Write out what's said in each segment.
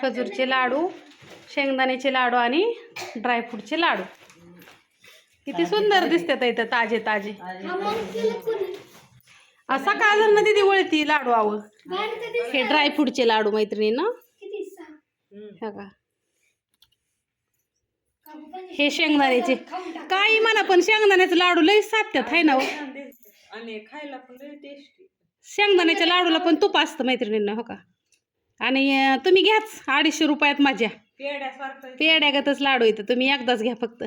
खजूरचे लाडू शेंगदाण्याचे लाडू आणि ड्रायफ्रूटचे लाडू. किती सुंदर दिसतात इथं ताजे ताजे. असा का जर ना दिदी वळती लाडू आव हे ड्रायफ्रूटचे लाडू मैत्रिणी ना हे का हे शेंगदाण्याचे. काही म्हणा पण शेंगदाण्याचे लाडू लई सात्यात आहे ना हो. आणि खायला पण शेंगदाण्याच्या लाडूला पण तुप असतं मैत्रिणींना हो का? आणि तुम्ही घ्याच अडीचशे रुपयात माझ्या. पेड्यागतच लाडू येतं तुम्ही एकदाच घ्या फक्त.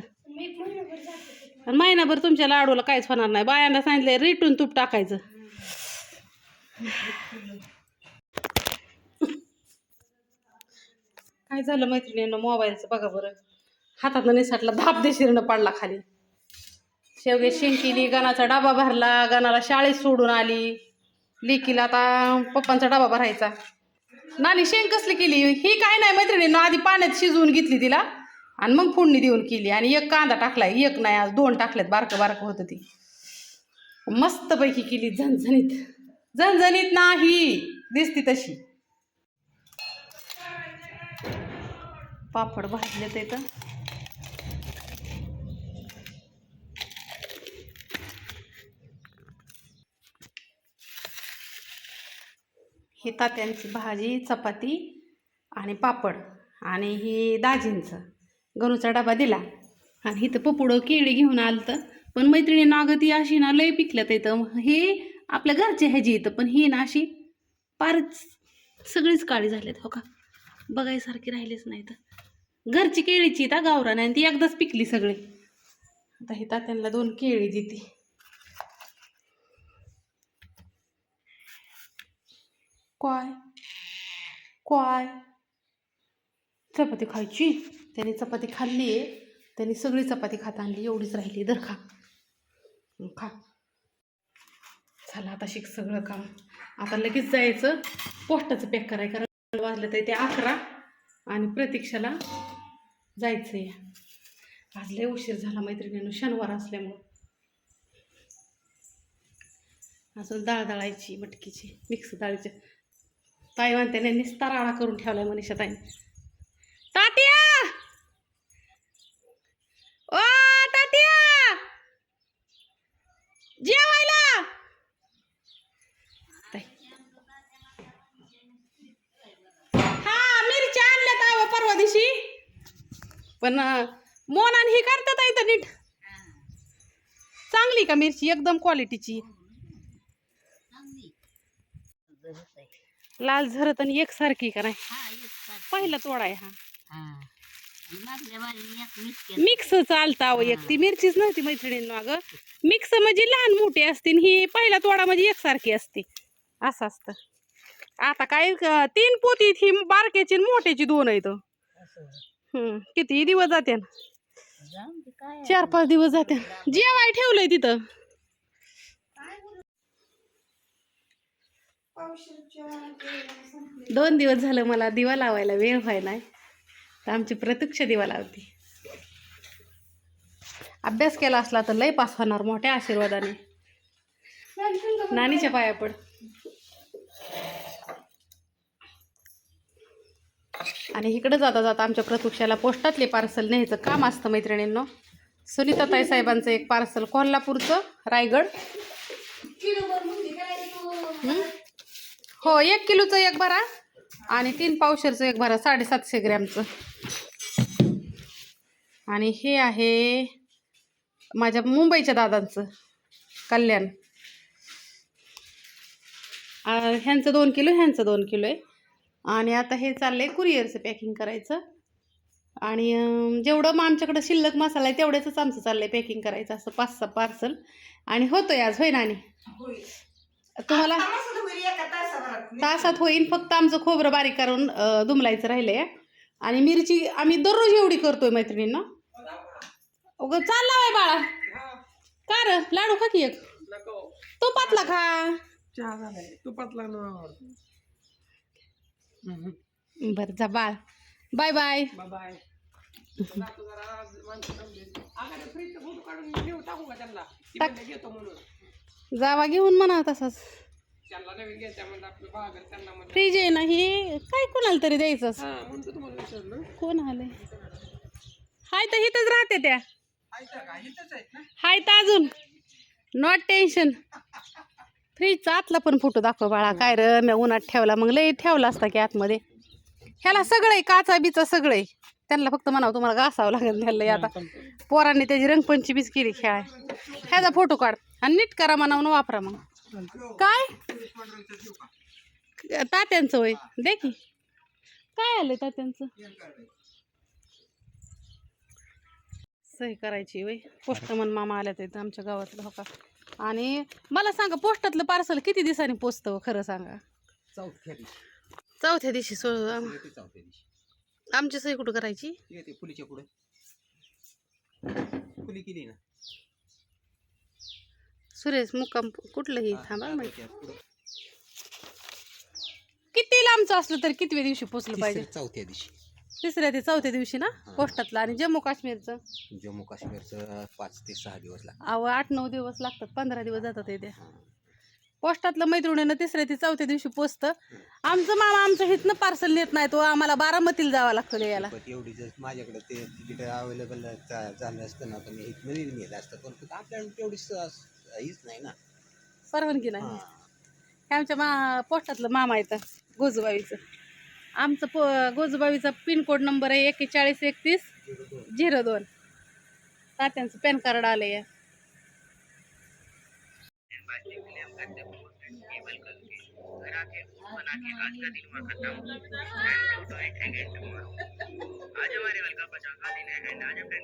आणि महिनाभर तुमच्या लाडूला काहीच होणार नाही. बायांना सांगितलंय रिटून तूप टाकायचं. काय झालं मैत्रिणीनं मोबाईलचं बघा बरं. हातातनं निसाटला धाप देशीरनं पडला खाली. शेवगे शेंकिली गणाचा डबा भरला गणाला शाळेत सोडून आली. लेकीला आता पप्पांचा डबा भरायचा. नानी शेंग कसली केली? ही काय नाही मैत्रिणीनं आधी पाण्यात शिजवून घेतली तिला आणि मग फोडणी देऊन केली. आणि एक कांदा टाकला एक नाही आज दोन टाकल्यात बारकं बारकं होतं ती. मस्तपैकी केली झणझणीत. झणझणीत नाही दिसती तशी. पापड भाजलेत तर ही तात्यांची भाजी चपाती आणि पापड आणि ही दाजींचं. गणूचा डबा दिला. आणि इथं पपुडं केळी घेऊन आलं तर पण मैत्रिणी नागती अशी ना लय तर इथं. हे आपल्या घरचे ह्याची इथं पण ही ना अशी फारच सगळीच काळी झालीत हो का? बघायसारखी राहिलीच नाही तर घरची केळीची इथं गावरान आणि ती एकदाच पिकली सगळी. आता हे तात्यांना दोन केळी देते. काय काय चपाती खायची? त्याने चपाती खाल्ली. आहे त्याने सगळी चपाती खात आणली. एवढीच राहिली. दर खा. खा. झालं आता शिक सगळं काम. आता लगेच जायचं. पोस्टाचं पॅक कराय कारण वाजलं तर ते अकरा. आणि प्रतीक्षाला जायचं आहे. आज लय उशीर झाला मैत्रिणीनं. शनिवार असल्यामुळं. अजून डाळ दळायची मटकीची मिक्स डाळीची. ताई म्हणते नाही निस्ता राडा करून ठेवलाय मनीषा ताई तात्या! ओ तात्या! जेवायला! ताई. हा मिरच्या आणल्यात आव परवा दिवशी. पण मोनान आणि ही करतात नीट. चांगली का मिरची? एकदम क्वालिटीची लाल झरत आणि एकसारखी का नाही? पहिला तोडा आहे हा. मिक्स चालतं अहो एक. ती मिरचीच नव्हती मैत्रिणींना अगं. मिक्स म्हणजे लहान मोठी असते ही पहिला तोडा म्हणजे एकसारखी असते. असं असतं. आता काय तीन पोती ही बारक्याची मोठ्याची दोन आहेत किती दिवस जाते चार पाच दिवस जाते जेवाय ठेवलंय तिथं. दोन दिवस झालं मला दिवा लावायला वेळ व्हायला तर आमची प्रत्यक्ष दिवा लावती. अभ्यास केला असला तर लय पास होणार मोठ्या आशीर्वादाने. नानीच्या पाया पड. आणि इकडं जाता जाता आमच्या प्रत्यक्षाला पोस्टातले पार्सल न्यायचं काम असतं मैत्रिणींनो. सुनीता ताई साहेबांचं एक पार्सल कोल्हापूरचं रायगड. हो एक किलोचं एक भरा आणि तीन पावशेरचं एक भरा साडेसातशे ग्रॅमचं. आणि हे आहे माझ्या मुंबईच्या दादांचं कल्याण. ह्यांचं दोन किलो ह्यांचं दोन किलो आहे. आणि आता हे चाललं आहे कुरिअरचं पॅकिंग करायचं. आणि जेवढं मग आमच्याकडं शिल्लक मसाला आहे तेवढ्याचंच आमचं चाललं आहे पॅकिंग करायचं असं पाच सहा पार्सल. आणि होतंय आज होय नानी? तुम्हाला तासात होईल फक्त आमचं खोबरं बारीक करून दुमलायचं राहिलंय. आणि मिरची आम्ही दररोज एवढी करतोय मैत्रिणींना. अगं चालला आहे बाळा. का र? लाडू खा की एक. तुपातला खा. चहा झालाय. तुपात लागलं बरं जा बाळ. Bye bye. बाय काढून घेऊ टाकू का त्यांना? घेतो म्हणून. जावा घेऊन म्हणा तसाच. त्यांना नवीन घ्यायच्या म्हणजे आपलं भाग त्यांना म्हणलं. फ्रीज आहे ना ही काय कोणा कोणाला तरी द्यायचं हा म्हणतो तुम्हाला विचारलं. कोण आले हाय तर इथंच राहते त्या. हाय तर अजून. नॉट टेन्शन फ्रीजचा आतला पण फोटो दाखव बाळा काय र मी उन्हात ठेवला मग लय ठेवला असता की आतमध्ये. ह्याला सगळं आहे काचा बिचा सगळं आहे. त्यांना फक्त म्हणावं तुम्हाला घासावं लागेल ह्याला आता पोरांनी त्याची रंगपंची बीच केली खेळाय. ह्याचा फोटो काढ आणि नीट करा म्हणावं आणि वापरा मग. काय? तात्यांचं होय दे की. काय आलं तात्यांचं? सही करायची वय. पोस्टमन मामा आल्या ते आमच्या गावातलं हो का? आणि मला सांगा पोस्टातलं पार्सल किती दिवसांनी पोचतं हो, खरं सांगा? चौथ्या दिवशी. चौथ्या दिवशी. आमची सही कुठं करायची? येते फुलीच्या पुढे. फुली केली ना? सुरेश मुक्काम कुठलंही हा, थांबा माहिती. किती लांबचं असलं तर कितव्या दिवशी पोचलं पाहिजे? चौथ्या दिवशी. तिसऱ्या ते चौथ्या दिवशी ना. पोस्टातलं आणि जम्मू काश्मीरचं? जम्मू काश्मीरचं पाच ते सहा दिवस लागतात. अहो आठ नऊ दिवस लागतात पंधरा दिवस जातात ते पोस्टातलं मैत्रिणीनं तिसऱ्या ते चौथ्या दिवशी पोचतं आमचं मामा आमचं हितनं पार्सल नेत नाही तो आम्हाला बारामतीला जावं लागतं पण एवढी जर माझ्याकडे ते तिकीट अवेलेबल झालं असतं ना तर मी इथनं नेलं असतं. पण आपल्याला तेवढी स- हीच नाही ना. परवानगी नाही. हा. हे आमच्या मा पोस्टातलं मामा येतं गोजूबाईचं आमचं पो गोजूबाईचा पिनकोड नंबर आहे एक्केचाळीस एकतीस झिरो दोन. तात्यांचं पॅन कार्ड आलं आहे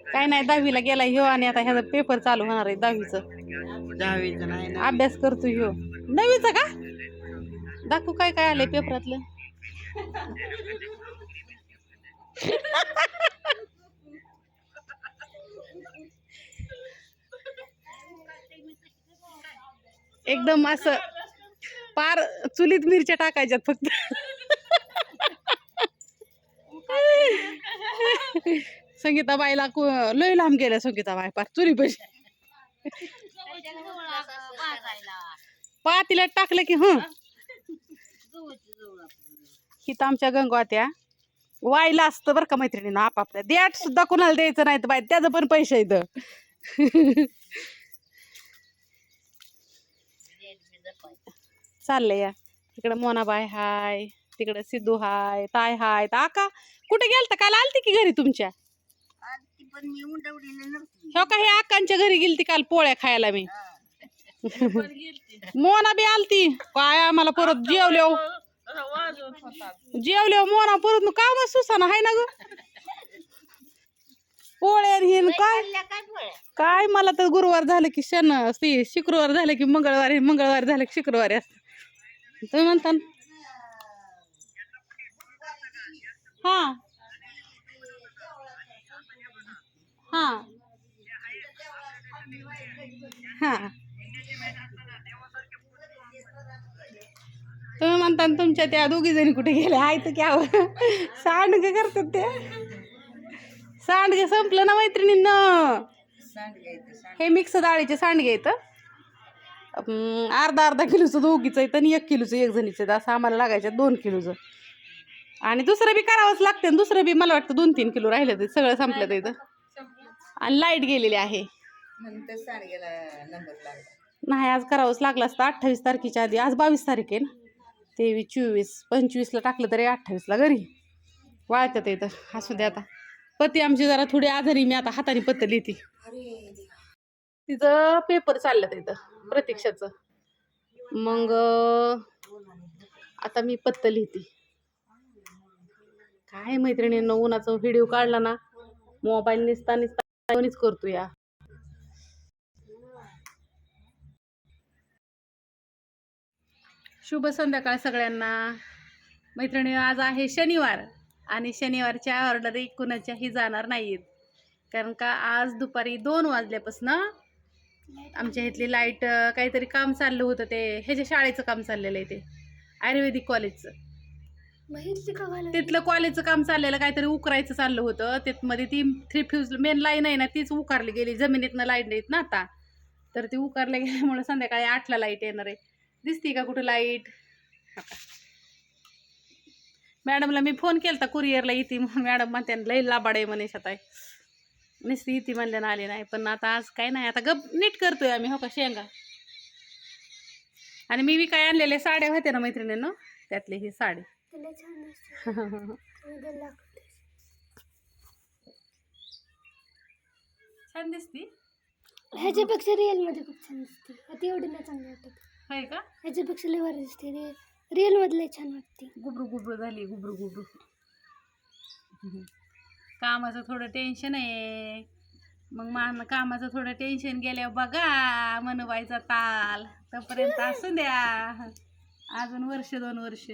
काय नाही दहावीला गेला ह्यो आणि आता ह्याचा पेपर चालू होणार आहे दहावीचं. दहावीचं नाही अभ्यास करतो ह्यो. नवीचं का? दाखवू काय काय आलंय पेपरातलं एकदम असं पार चुलीत मिरच्या टाकायच्यात फक्त. संगीताबाईला लय लांब गेल्या संगीताबाई पार चुली पैसे. पातीला टाकलं की हं. हिथं आमच्या गंगवात्या वायला असतं बरं का मैत्रिणीनं आपापल्या. द्याट सुद्धा कोणाला द्यायचं नाही तर बाई त्याचं पण पैसे इथं चाललंय या. इकडं मोनाबाई हाय तिकडं सिद्धू हाय ताय हाय. तर आका कुठे गेलता? काल आलती की घरी तुमच्या? हो का? हे आकांच्या घरी गेलती काल पोळ्या खायला मी. मोना बी आलती. काय आम्हाला परत जेवल्या जेवल्या मोना परत. मग काम सुसाना? हाय ना ग. पोळ्या हे काय? काय? मला तर गुरुवार झालं की शन ती शुक्रवार झालं की मंगळवारी मंगळवार झालं की शुक्रवारी असत. तुम्ही म्हणता? हा. हा. हा. तुम्ही म्हणता तुमच्या त्या दोघी जणी कुठे गेल्या? आहे तर क्या सांडगे करतात ते सांडगे संपलं ना मैत्रिणींना. हे मिक्स डाळीचे सांडगे आहेत अं, अर्धा अर्धा किलोचं दोघीचं आहे आणि एक किलोचं एक जणीचं. असं आम्हाला लागायचं दोन किलोचं. आणि दुसरं बी करावंच लागतं आणि दुसरं बी मला वाटतं दोन तीन किलो राहिलं ते सगळं संपलं इथं आणि लाइट गेलेली आहे. नाही आज करावंच लागलं असतं. अठ्ठावीस तारखेच्या आधी. आज बावीस तारीख आहे ना. तेवीस चोवीस पंचवीसला टाकलं तरी अठ्ठावीसला घरी. वाळतात इथं असू दे आता. पती आमची जरा थोडी आजारी मी आता हाताने पत्त लिहिते. तिचं पेपर चाललं तिथं प्रतीक्षाचं. मग आता मी पत्त लिहिते. काय मैत्रिणींना उन्हाचा व्हिडिओ काढला ना मोबाईल निसता निसता करतो या. शुभ संध्याकाळ सगळ्यांना. मैत्रिणी आज आहे शनिवार आणि शनिवारच्या ऑर्डर कुणाच्याही जाणार नाहीत. कारण का आज दुपारी दोन वाजल्यापासून आमच्या इथली लाइट काहीतरी काम चाललं होतं ते. ह्याच्या शाळेचं काम चाललेलं आहे ते. आयुर्वेदिक कॉलेजचं तिथलं कॉलेजचं काम चाललेलं काहीतरी उकरायचं चाललं होतं. त्यामध्ये ती थ्री फ्यूज मेन लाईन आहे ना तीच उकारली गेली. जमिनीतनं लाइट नाहीत ना आता. तर ती उकारल्या गेल्यामुळे संध्याकाळी आठला लाइट येणार आहे. दिसती का कुठं लाइट मॅडमला मी फोन केला कुरिअरला येते म्हणून मॅडम म्हणते लई लाबाड आहे म्हणे आहे नुसती येते म्हणल्यानं आली नाही. पण आता आज काय नाही. आता गप नीट करतोय आम्ही हो का शेंगा. आणि मी काय आणलेले साड्या होत्या ना मैत्रिणीनं? त्यातली ही साडी. छान दिसती? ह्याच्यापेक्षा रिअलमध्ये खूप छान दिसते. आता एवढी नाही चांगली वाटत. होय का? ह्याच्यापेक्षा लय भारी दिसते रे. रिअल मधले छान वाटते. गुबरू गुबरू झाली गुबरू गुबरू. कामाचं थोडं टेन्शन आहे. मग मान कामाचं थोडं टेन्शन गेल्यावर बघा मनवायचा ताल. तोपर्यंत असू द्या. अजून वर्ष दोन वर्ष.